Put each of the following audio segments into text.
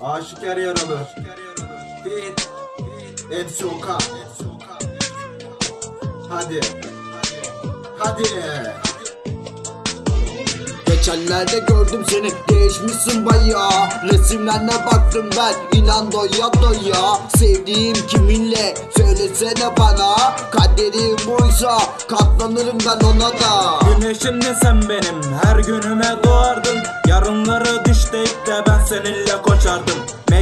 Aşikar yaralı. Fit. Hepsi oka. Hadi. Hadi. Geçenlerde gördüm seni değişmişsin bayağı Resimlerine baktım ben inan doya doya Sevdiğim kiminle söylesene bana Kaderim buysa katlanırım ben ona da Güneşimdin sen benim her günüme doğardın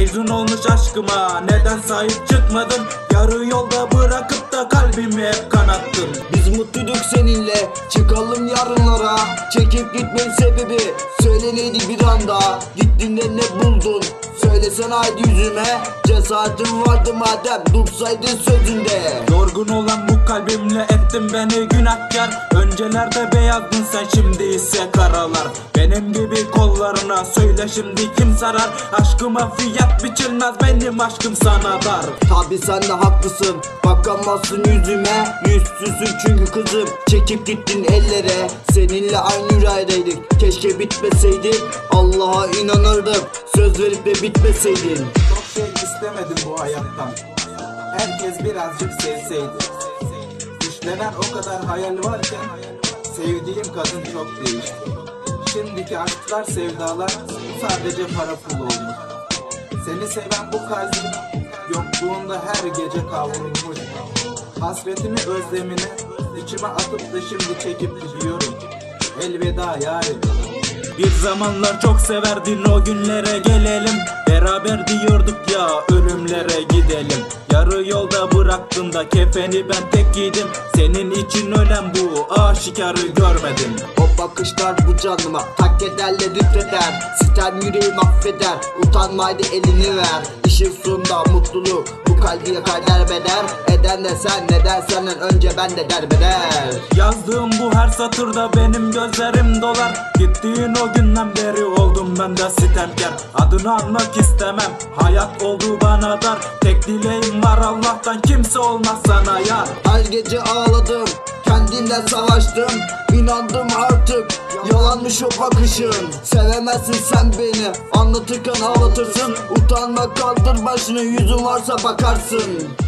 Mecnun olmuş aşkıma neden sahip çıkmadın? Yarı yolda bırakıp da kalbimi hep kanattın. Biz mutluyduk seninle çıkalım yarınlara. Çekip gitmenin sebebi söyleneydi bir anda. Gittiğinde ne buldun? Söylesene haydi yüzüme. Cesaretin vardı madem dursaydın sözünde. Yorgun olan bu kalbimle ettin beni günahkar Öncelerde beyazdın sen şimdi ise karalar. Benim gibi kollarına söyle şimdi kim sarar? Aşkıma fiyat biçilmez benim aşkım sana dar. Tabi sen de haklısın Bakamazsın yüzüme. Yüzsüzsün çünkü kızım Çekip gittin ellere. Seninle aynı yüreğdeydik Keşke bitmeseydi. Allah'a inanırdım Söz verip de bitmeseydin. Çok şey istemedim bu hayattan. Herkes birazcık sevseydi. Düşlenen o kadar hayal varken sevdiğim kadın çok değişti. Şimdiki aşklar sevdalar sadece para pul olmuş. Seni seven bu kalbim yokluğunda her gece kavrulmuş. Hasretimi özlemini içime atıp da şimdi çekip gidiyorum. Elveda yarim. Bir zamanlar çok severdin o günlere gelelim. Beraber diyorduk ya ölümlere gidelim. Yarı yolda bıraktın da kefeni ben tek giydim. Senin için ölen bu aşikarı görmedim. O bakışlar bu canıma Tak ederle lütfeder. Sitem yüreğim affeder Utanmaydı elini ver İşin sonunda mutluluk Bu kalbi yakar derbeder Eden de sen neden senden? Önce ben de derbeder Yazdığım bu her satırda benim gözlerim dolar. Gittiğin o günden beri oldum ben de sitemkar Adını almak istemem hayat oldu bana dar. Tek dileğim var Allah'tan kimse olmaz sana yar. Her gece ağladım Kendimle savaştım. İnandım artık Yalanmış o bakışın. Sevemezsin sen beni. Anlatırken ağlatırsın. Utanma kaldır başını Yüzün varsa bakarsın